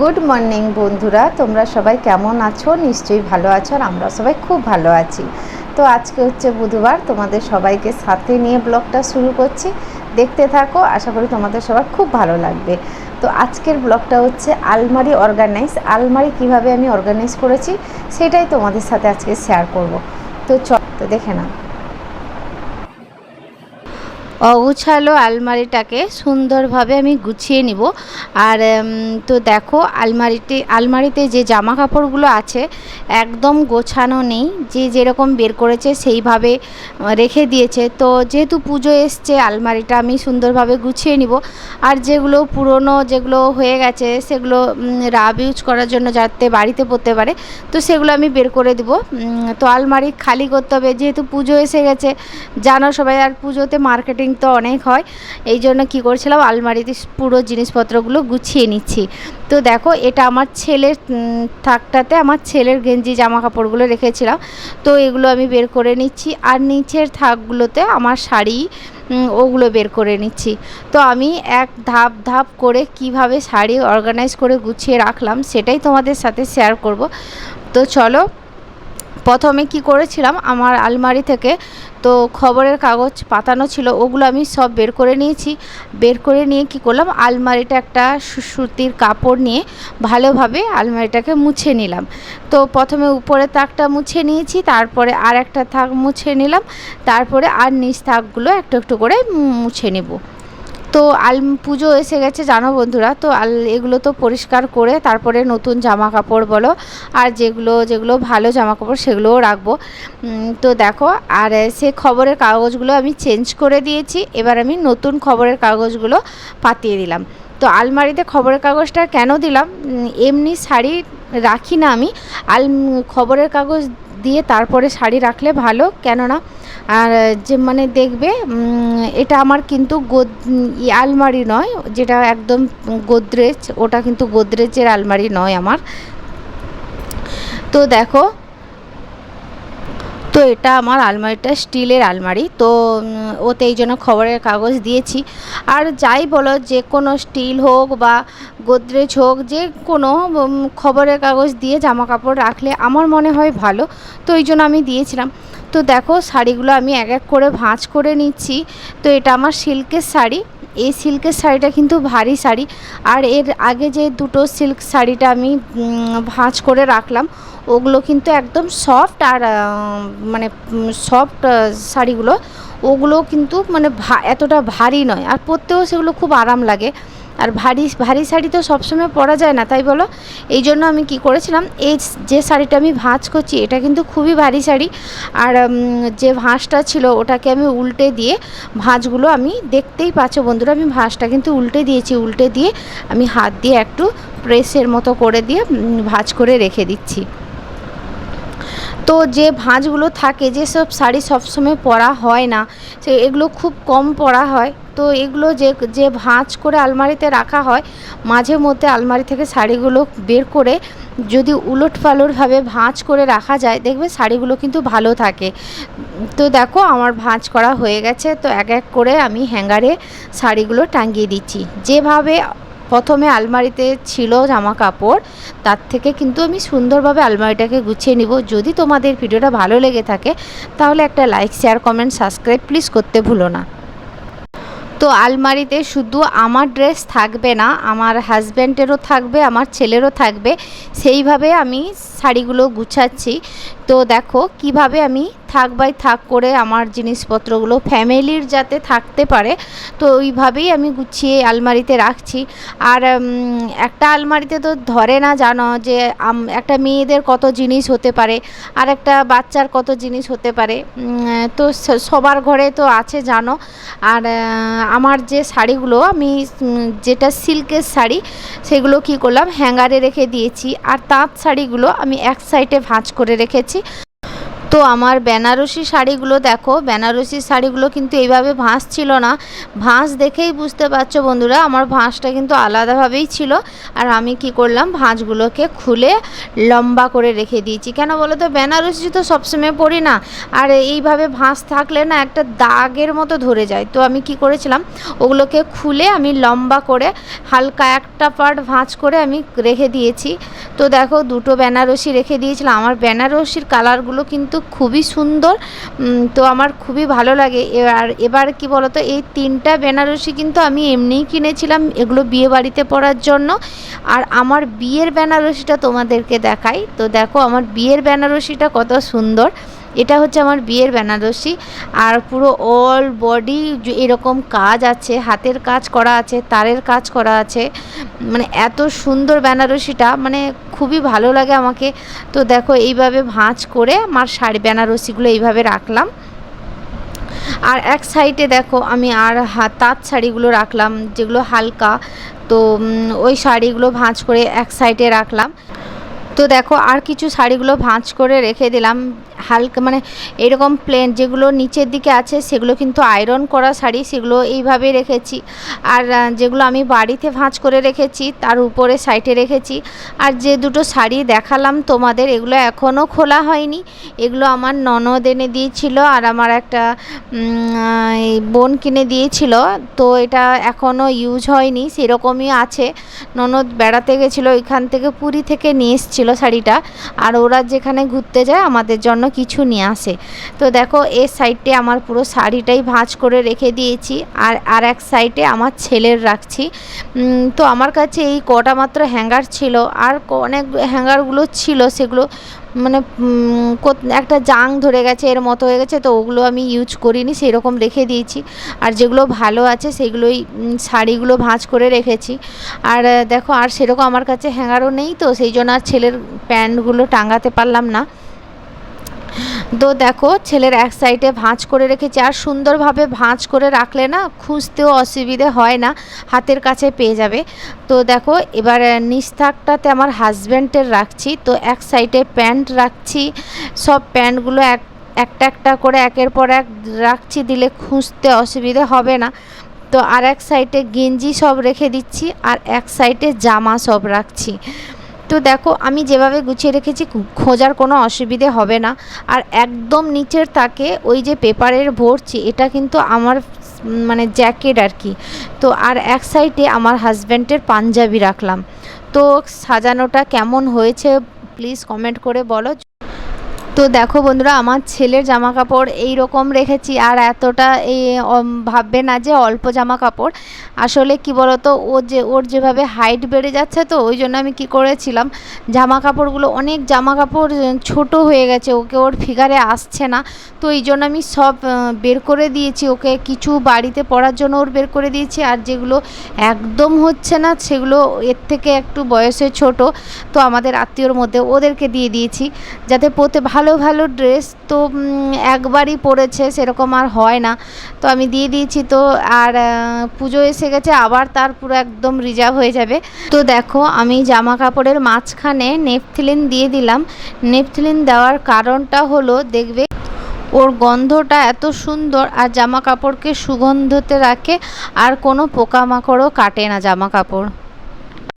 Good morning বন্ধুরা। তোমরা সবাই কেমন আছো? নিশ্চয়ই ভালো আছো আর আমরা সবাই খুব ভালো আছি। তো আজকে হচ্ছে বুধবার, তোমাদের সবাইকে সাথে নিয়ে ব্লগটা শুরু করছি। দেখতে থাকো, আশা করি তোমাদের সবার খুব ভালো লাগবে। তো আজকের ব্লগটা হচ্ছে আলমারি অর্গানাইজ আলমারি কীভাবে আমি অর্গানাইজ করেছি, সেটাই তোমাদের সাথে আজকে শেয়ার করব। তো চ, তো দেখে নাও। অগুছালো আলমারিটাকে সুন্দরভাবে আমি গুছিয়ে নিব। আর তো দেখো আলমারিতে আলমারিতে যে জামা কাপড়গুলো আছে, একদম গোছানো নেই। যে যেরকম বের করেছে, সেইভাবে রেখে দিয়েছে। তো যেহেতু পুজো এসছে, আলমারিটা আমি সুন্দরভাবে গুছিয়ে নিব। আর যেগুলো পুরনো, যেগুলো হয়ে গেছে, সেগুলো রাব ইউজ করার জন্য যাতে বাড়িতে পড়তে পারে, তো সেগুলো আমি বের করে দিব। তো আলমারি খালি করতে হবে। যেহেতু পুজো এসে গেছে, জানো সবাই, আর পুজোতে মার্কেটিং তো অনেক হয়। এই জন্য কী করছিলাম, আলমারিতে পুরো জিনিসপত্রগুলো গুছিয়ে নিচ্ছি। তো দেখো, এটা আমার ছেলের থাকটাতে আমার ছেলের গেঞ্জি জামা কাপড়গুলো রেখেছিলাম। তো এগুলো আমি বের করে নিচ্ছি। আর নিচের থাকগুলোতে আমার শাড়ি ওগুলো বের করে নিচ্ছি। তো আমি এক ধাপ ধাপ করে কীভাবে শাড়ি অর্গানাইজ করে গুছিয়ে রাখলাম, সেটাই তোমাদের সাথে শেয়ার করব। তো চলো, প্রথমে কি করেছিলাম, আমার আলমারি থেকে তো খবরের কাগজ পাতানো ছিল, ওগুলো আমি সব বের করে নিয়েছি। বের করে নিয়ে কি করলাম আলমারিটা একটা সুতির কাপড় নিয়ে ভালোভাবে আলমারিটাকে মুছে নিলাম। তো প্রথমে উপরে তাকটা মুছে নিয়েছি, তারপরে আর একটা থাক মুছে নিলাম, তারপরে আর নিচ থাকগুলো একটু একটু করে মুছে নেব। তো আল পুজো এসে গেছে, জানো বন্ধুরা? তো আল, এগুলো তো পরিষ্কার করে তারপরে নতুন জামা কাপড় বলো, আর যেগুলো যেগুলো ভালো জামা কাপড় সেগুলোও রাখব। তো দেখো, আর সে খবরের কাগজগুলো আমি চেঞ্জ করে দিয়েছি, এবার আমি নতুন খবরের কাগজগুলো পাতিয়ে দিলাম। তো আলমারিতে খবরের কাগজটা কেন দিলাম? এমনি শাড়ি রাখি না আমি আল খবরের কাগজ দিয়ে তারপরে শাড়ি রাখলে ভালো। কেননা, আর যে মানে দেখবে এটা আমার কিন্তু গোদ আলমারি নয়, যেটা একদম গোদরেজ, ওটা কিন্তু গোদরেজের আলমারি নয় আমার। তো দেখো তো এটা আমার আলমারিটা, স্টিলের আলমারি। তো ওতে এই জন্য খবরের কাগজ দিয়েছি। আর যাই বলো, যে কোনো স্টিল হোক বা গোদরেজ হোক, যে কোনো খবরের কাগজ দিয়ে জামা কাপড় রাখলে আমার মনে হয় ভালো। তো এই জন্য আমি দিয়েছিলাম। তো দেখো শাড়িগুলো আমি এক এক করে ভাঁজ করে নিচ্ছি। তো এটা আমার সিল্কের শাড়ি। এই সিল্কের শাড়িটা কিন্তু ভারী শাড়ি। আর এর আগে যে দুটো সিল্ক শাড়িটা আমি ভাঁজ করে রাখলাম, ওগুলো কিন্তু একদম সফট আর মানে সফট শাড়িগুলো। ওগুলো কিন্তু মানে এতটা ভারী নয়। আর পরতেও সেগুলো খুব আরাম লাগে। আর ভারী ভারী শাড়ি তো সবসময় পরা যায় না, তাই বলো? এই জন্য আমি কি করেছিলাম, এই যে শাড়িটা আমি ভাঁজ করছি, এটা কিন্তু খুবই ভারী শাড়ি। আর যে ভাঁজটা ছিল, ওটাকে আমি উল্টে দিয়ে ভাঁজগুলো আমি দেখতেই পাচ্ছ বন্ধুরা, আমি ভাঁজটা কিন্তু উল্টে দিয়েছি, উল্টে দিয়ে আমি হাত দিয়ে একটু প্রেসের মতো করে দিয়ে ভাঁজ করে রেখে দিচ্ছি। তো যে ভাঁজগুলো থাকে যেসব শাড়ি সবসময় পরা হয় না, সে এগুলো খুব কম পরা হয়। তো এগুলো যে যে ভাঁজ করে আলমারিতে রাখা হয়, মাঝে মধ্যে আলমারি থেকে শাড়িগুলো বের করে যদি উলট পালটভাবে ভাঁজ করে রাখা যায়, দেখবে শাড়িগুলো কিন্তু ভালো থাকে। তো দেখো আমার ভাঁজ করা হয়ে গেছে, তো এক এক করে আমি হ্যাঙ্গারে শাড়িগুলো টাঙিয়ে দিচ্ছি। যেভাবে প্রথমে আলমারিতে ছিল জামা কাপড় তার থেকে কিন্তু আমি সুন্দরভাবে আলমারিটাকে গুছিয়ে নিব। যদি তোমাদের ভিডিওটা ভালো লেগে থাকে, তাহলে একটা like share comment subscribe please করতে ভুলো না। তো আলমারিতে শুধু আমার ড্রেস থাকবে না, আমার হাজব্যান্ডেরও থাকবে, আমার ছেলেরও থাকবে। সেইভাবে আমি শাড়িগুলো গুছাচ্ছি। তো দেখো, কীভাবে আমি থাক বাই থাক করে আমার জিনিসপত্রগুলো ফ্যামিলির যাতে থাকতে পারে, তো ওইভাবেই আমি গুছিয়ে আলমারিতে রাখছি। আর একটা আলমারিতে তো ধরে না জানো যে একটা মেয়েদের কত জিনিস হতে পারে, আর একটা বাচ্চার কত জিনিস হতে পারে। তো সবার ঘরে তো আছে জানো। আর আমার যে শাড়িগুলো, আমি যেটা সিল্কের শাড়ি, সেগুলো কি করলাম, হ্যাঙ্গারে রেখে দিয়েছি। আর তাঁত শাড়িগুলো আমি এক সাইডে ভাঁজ করে রেখেছি। তো আমার বেনারসি শাড়িগুলো দেখো, বেনারসি শাড়িগুলো কিন্তু এইভাবে ভাঁজ ছিল না। ভাঁজ দেখেই বুঝতে পারছ বন্ধুরা, আমার ভাঁজটা কিন্তু আলাদাভাবেই ছিল। আর আমি কি করলাম, ভাঁজগুলোকে খুলে লম্বা করে রেখে দিয়েছি। কেন বলো তো, বেনারসি তো সবসময় পরি না। আর এইভাবে ভাঁজ থাকলে না একটা দাগের মতো ধরে যায়। তো আমি কি করেছিলাম, ওগুলোকে খুলে আমি লম্বা করে হালকা একটা পার্ট ভাঁজ করে আমি রেখে দিয়েছি। তো দেখো, দুটো বেনারসি রেখে দিয়েছিলাম। আমার বেনারসির কালারগুলো কিন্তু খুবই সুন্দর তো আমার খুবই ভালো লাগে। আর এবার কি বলতো, এই তিনটা বেনারসি কিন্তু আমি এমনিই কিনেছিলাম এগুলো বিয়ে বাড়িতে পরার জন্য। আর আমার বিয়ের বেনারসিটা তোমাদেরকে দেখাই। তো দেখো, আমার বিয়ের বেনারসিটা কত সুন্দর। এটা হচ্ছে আমার বিয়ের বেনারসি আর পুরো অল বডি এরকম কাজ আছে, হাতের কাজ করা আছে, তারের কাজ করা আছে মানে এত সুন্দর বেনারসিটা মানে খুবই ভালো লাগে আমাকে। তো দেখো এইভাবে ভাঁজ করে আমার শাড়ি বেনারসিগুলো এইভাবে রাখলাম। আর এক সাইডে দেখো আমি আর তাঁত শাড়িগুলো রাখলাম, যেগুলো হালকা। তো ওই শাড়িগুলো ভাঁজ করে এক সাইডে রাখলাম। তো দেখো আর কিছু শাড়িগুলো ভাঁজ করে রেখে দিলাম। হালকা মানে এরকম প্লেন যেগুলো নিচের দিকে আছে, সেগুলো কিন্তু আয়রন করা শাড়ি, সেগুলো এইভাবে রেখেছি। আর যেগুলো আমি বাড়িতে ভাঁজ করে রেখেছি, তার উপরে সাইডে রেখেছি। আর যে দুটো শাড়ি দেখালাম তোমাদের, এগুলো এখনও খোলা হয়নি। এগুলো আমার ননদ এনে দিয়েছিল আর আমার একটা বোন কিনে দিয়েছিল। তো এটা এখনও ইউজ হয়নি, সেরকমই আছে। ননদ বেড়াতে গেছিল, ওইখান থেকে পুরী থেকে নিয়ে এসেছিল শাড়িটা। আর ওরা যেখানে ঘুরতে যায়, আমাদের জন্য কিছু নিয়ে আসে। তো দেখো এর সাইডে আমার পুরো শাড়িটাই ভাঁজ করে রেখে দিয়েছি আর আর এক সাইডে আমার ছেলের রাখছি। তো আমার কাছে এই কটা মাত্র হ্যাঙ্গার ছিল আর অনেক হ্যাঙ্গারগুলো ছিল সেগুলো মানে একটা জাং ধরে গেছে, এর মতো হয়ে গেছে, তো ওগুলো আমি ইউজ করিনি সেই রকম রেখে দিয়েছি। আর যেগুলো ভালো আছে সেগুলোই শাড়িগুলো ভাঁজ করে রেখেছি। আর, দেখো, আর সেরকম আমার কাছে হ্যাঙ্গারও নেই, তো সেই জন্য আর ছেলের প্যান্টগুলো টাঙাতে পারলাম না। তো দেখো, ছেলের এক সাইডে ভাঁজ করে রেখেছি। আর সুন্দরভাবে ভাঁজ করে রাখলে না, খুঁজতেও অসুবিধে হয় না, হাতের কাছে পেয়ে যাবে। তো দেখো, এবার নিস্তাকটাতে আমার হাজব্যান্ডের রাখছি। তো এক সাইডে প্যান্ট রাখছি। সব প্যান্টগুলো এক, একটা একটা করে একের পর এক রাখছি, দিলে খুঁজতে অসুবিধে হবে না। তো আর এক সাইডে গেঞ্জি সব রেখে দিচ্ছি, আর এক সাইডে জামা সব রাখছি। তো দেখো, আমি যেভাবে গুছিয়ে রেখেছি খোঁজার কোনো অসুবিধে হবে না। আর একদম নিচের তাকে ওই যে পেপারের ভরছি এটা কিন্তু আমার মানে জ্যাকেট আর কি। তো আর এক সাইডে আমার হাজব্যান্ডের পাঞ্জাবি রাখলাম। তো সাজানোটা কেমন হয়েছে, প্লিজ কমেন্ট করে বলো। তো দেখো বন্ধুরা, আমার ছেলের জামা কাপড় এই রকম রেখেছি আর এতটা এই ভাববে না যে অল্প জামা কাপড় আসলে কি বলতো, ও যে, ওর যেভাবে হাইট বেড়ে যাচ্ছে তো, ওই জন্য আমি কি করেছিলাম জামা কাপড়গুলো অনেক জামা কাপড় ছোট হয়ে গেছে, ওকে ওর ফিগারে আসছে না। তো এই জন্য আমি সব বের করে দিয়েছি ওকে, কিছু বাড়িতে পড়ার জন্য ওর বের করে দিয়েছি। আর যেগুলো একদম হচ্ছে না, সেগুলো এর থেকে একটু বয়সে ছোট, তো আমাদের আত্মীয়র মধ্যে ওদেরকে দিয়ে দিয়েছি, যাতে পোতে ভালো ভালো ভালো ড্রেস তো একবারই পরেছে, সেরকম আর হয় না। তো আমি দিয়ে দিয়েছি তো, আর পুজো এসে গেছে, আবার তার পুরো একদম রিজার্ভ হয়ে যাবে। তো দেখো, আমি জামা কাপড়ের মাঝখানে নেপথিলিন দিয়ে দিলাম। নেপথিলিন দেওয়ার কারণটা হলো, দেখবে ওর গন্ধটা এত সুন্দর, আর জামা কাপড়কে সুগন্ধতে রাখে, আর কোনো পোকামাকড়ও কাটে না জামা কাপড়